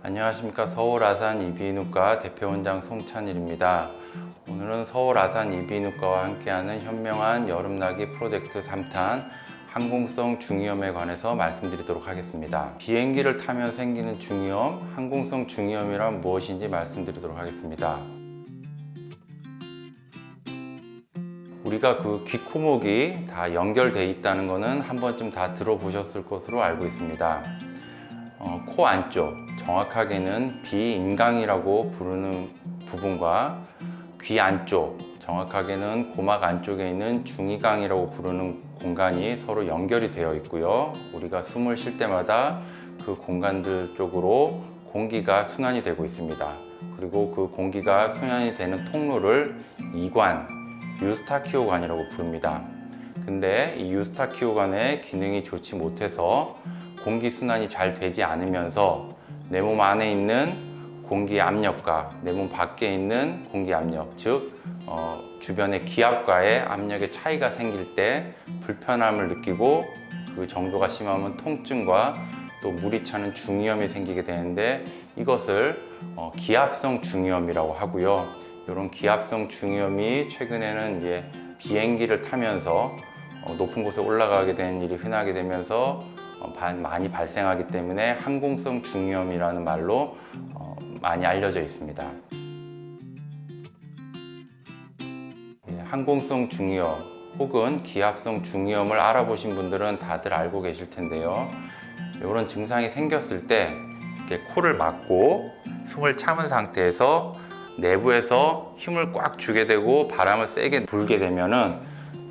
안녕하십니까 서울 아산 이비인후과 대표원장 송찬일입니다. 오늘은 서울 아산 이비인후과와 함께하는 현명한 여름나기 프로젝트 3탄 항공성 중이염에 관해서 말씀드리도록 하겠습니다. 비행기를 타면 생기는 중이염, 항공성 중이염이란 무엇인지 말씀드리도록 하겠습니다. 우리가 그 귀코목이 다 연결돼 있다는 것은 한 번쯤 다 들어보셨을 것으로 알고 있습니다. 어, 코 안쪽, 정확하게는 비인강이라고 부르는 부분과 귀 안쪽, 정확하게는 고막 안쪽에 있는 중이강이라고 부르는 공간이 서로 연결이 되어 있고요. 우리가 숨을 쉴 때마다 그 공간들 쪽으로 공기가 순환이 되고 있습니다. 그리고 그 공기가 순환이 되는 통로를 이관, 유스타키오관이라고 부릅니다. 근데 이 유스타키오관의 기능이 좋지 못해서 공기 순환이 잘 되지 않으면서 내 몸 안에 있는 공기 압력과 내 몸 밖에 있는 공기 압력, 즉 어, 주변의 기압과의 압력의 차이가 생길 때 불편함을 느끼고 그 정도가 심하면 통증과 또 물이 차는 중이염이 생기게 되는데 이것을 어, 기압성 중이염이라고 하고요. 이런 기압성 중이염이 최근에는 이제 비행기를 타면서 어, 높은 곳에 올라가게 되는 일이 흔하게 되면서 많이 발생하기 때문에 항공성 중이염이라는 말로 어, 많이 알려져 있습니다. 예, 항공성 중이염 혹은 기압성 중이염을 알아보신 분들은 다들 알고 계실 텐데요. 이런 증상이 생겼을 때 이렇게 코를 막고 숨을 참은 상태에서 내부에서 힘을 꽉 주게 되고 바람을 세게 불게 되면은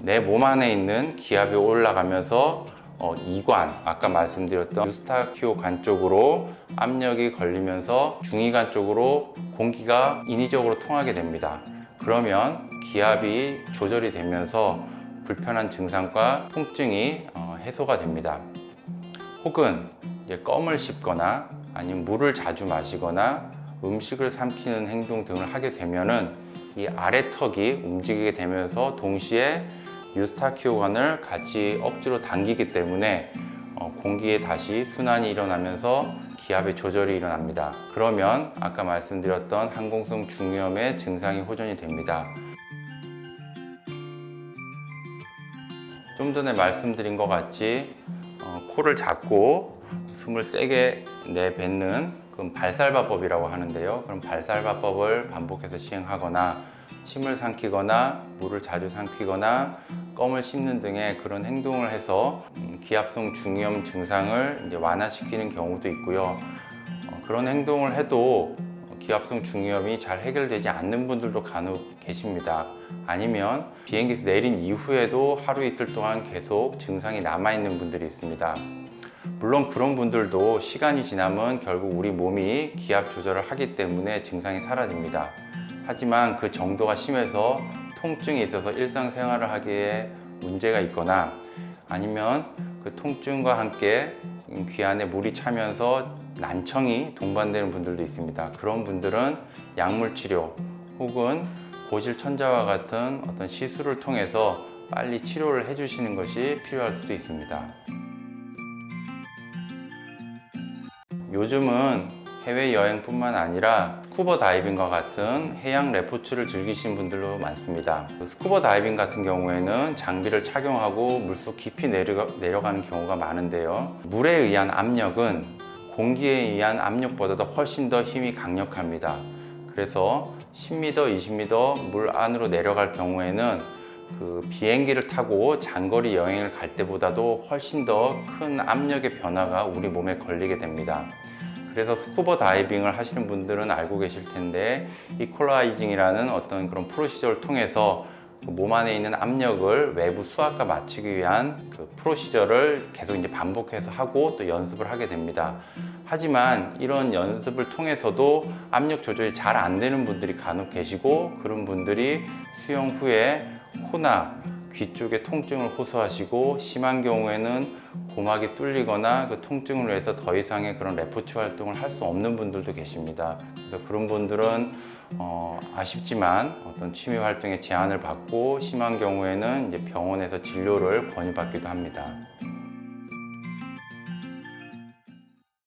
내 몸 안에 있는 기압이 올라가면서 어, 이관 아까 말씀드렸던 유스타키오 관 쪽으로 압력이 걸리면서 중이관 쪽으로 공기가 인위적으로 통하게 됩니다. 그러면 기압이 조절이 되면서 불편한 증상과 통증이 어, 해소가 됩니다. 혹은 이제 껌을 씹거나 아니면 물을 자주 마시거나 음식을 삼키는 행동 등을 하게 되면은 이 아래 턱이 움직이게 되면서 동시에 유스타키오관을 같이 억지로 당기기 때문에 어, 공기에 다시 순환이 일어나면서 기압의 조절이 일어납니다. 그러면 아까 말씀드렸던 항공성 중이염의 증상이 호전이 됩니다. 좀 전에 말씀드린 것 같이 어, 코를 잡고 숨을 세게 내뱉는 그건 발살바법이라고 하는데요. 그럼 발살바법을 반복해서 시행하거나 침을 삼키거나 물을 자주 삼키거나 껌을 씹는 등의 그런 행동을 해서 음, 기압성 중이염 증상을 이제 완화시키는 경우도 있고요. 어, 그런 행동을 해도 기압성 중이염이 잘 해결되지 않는 분들도 간혹 계십니다. 아니면 비행기에서 내린 이후에도 하루 이틀 동안 계속 증상이 남아있는 분들이 있습니다. 물론 그런 분들도 시간이 지나면 결국 우리 몸이 기압 조절을 하기 때문에 증상이 사라집니다. 하지만 그 정도가 심해서 통증이 있어서 일상생활을 하기에 문제가 있거나 아니면 그 통증과 함께 귀 안에 물이 차면서 난청이 동반되는 분들도 있습니다. 그런 분들은 약물 치료 혹은 고실 천자와 같은 어떤 시술을 통해서 빨리 치료를 해주시는 것이 필요할 수도 있습니다. 요즘은 해외 여행뿐만 아니라 스쿠버 다이빙과 같은 해양 레포츠를 즐기시는 분들도 많습니다. 그 스쿠버 다이빙 같은 경우에는 장비를 착용하고 물속 깊이 내려가, 내려가는 경우가 많은데요. 물에 의한 압력은 공기에 의한 압력보다도 훨씬 더 힘이 강력합니다. 그래서 10m, 20m 물 안으로 내려갈 경우에는 그 비행기를 타고 장거리 여행을 갈 때보다도 훨씬 더 큰 압력의 변화가 우리 몸에 걸리게 됩니다. 그래서 스쿠버 다이빙을 하시는 분들은 알고 계실 텐데 이퀄라이징이라는 어떤 그런 프로시저를 통해서 그몸 안에 있는 압력을 외부 수압과 맞추기 위한 그 프로시저를 계속 이제 반복해서 하고 또 연습을 하게 됩니다. 하지만 이런 연습을 통해서도 압력 조절이 잘 안 되는 분들이 간혹 계시고 그런 분들이 수영 후에 코나 귀 쪽에 통증을 호소하시고 심한 경우에는 고막이 뚫리거나 그 통증을 위해서 더 이상의 그런 레포츠 활동을 할 수 없는 분들도 계십니다. 그래서 그런 분들은 어, 아쉽지만 어떤 취미 활동에 제한을 받고 심한 경우에는 이제 병원에서 진료를 권유받기도 합니다.